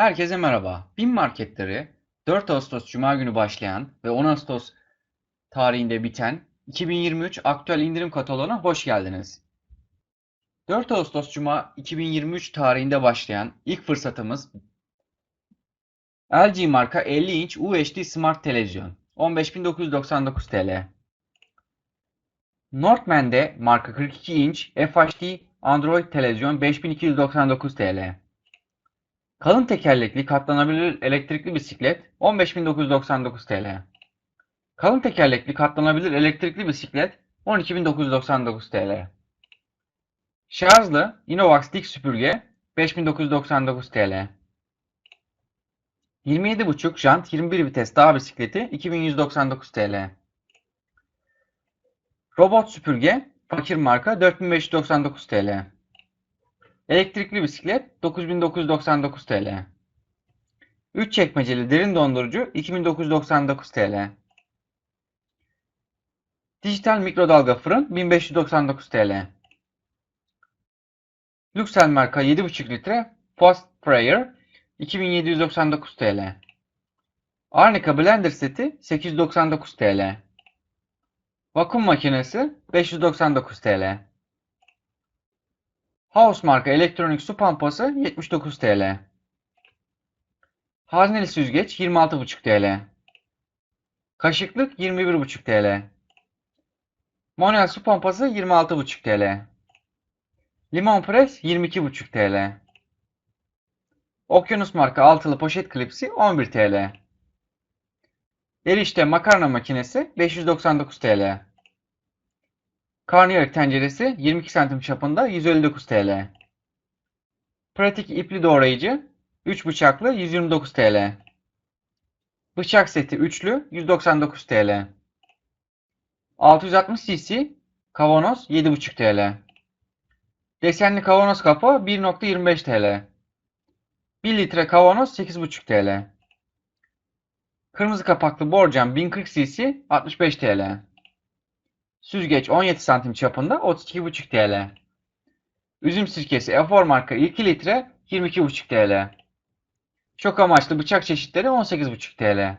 Herkese merhaba. BİM marketleri 4 Ağustos Cuma günü başlayan ve 10 Ağustos tarihinde biten 2023 aktüel indirim kataloğuna hoş geldiniz. 4 Ağustos Cuma 2023 tarihinde başlayan ilk fırsatımız LG marka 50 inç UHD Smart Televizyon 15.999 TL. Northman'de marka 42 inç FHD Android televizyon 5299 TL. Kalın tekerlekli katlanabilir elektrikli bisiklet 15.999 TL. Kalın tekerlekli katlanabilir elektrikli bisiklet 12.999 TL. Şarjlı Innovax dik süpürge 5.999 TL. 27.5 jant 21 vites dağ bisikleti 2199 TL. Robot süpürge fakir marka 4599 TL. Elektrikli bisiklet 9999 TL. 3 çekmeceli derin dondurucu 2999 TL. Dijital mikrodalga fırın 1599 TL. Luxel marka 7,5 litre Fast Fryer 2799 TL. Arnica blender seti 899 TL. Vakum makinesi 599 TL. House marka elektronik su pompası 79 TL. Hazneli süzgeç 26,5 TL. Kaşıklık 21,5 TL. Manuel su pompası 26,5 TL. Limon pres 22,5 TL. Okyanus marka altılı poşet klipsi 11 TL. Erişte makarna makinesi 599 TL. Karnıyarık tenceresi 22 cm çapında 159 TL. Pratik ipli doğrayıcı 3 bıçaklı 129 TL. Bıçak seti üçlü 199 TL. 660 cc kavanoz 7,5 TL. Desenli kavanoz kapağı 1.25 TL. 1 litre kavanoz 8,5 TL. Kırmızı kapaklı borcam 1040 cc 65 TL. Süzgeç 17 santim çapında 32,5 TL. Üzüm sirkesi Efor marka 2 litre 22,5 TL. Çok amaçlı bıçak çeşitleri 18,5 TL.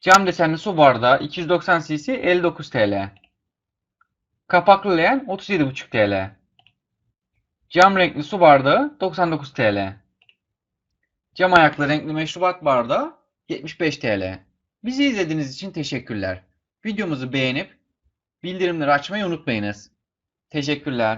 Cam desenli su bardağı 290 cc 59 TL. Kapaklı leğen 37,5 TL. Cam renkli su bardağı 99 TL. Cam ayaklı renkli meşrubat bardağı 75 TL. Bizi izlediğiniz için teşekkürler. Videomuzu beğenip bildirimleri açmayı unutmayınız. Teşekkürler.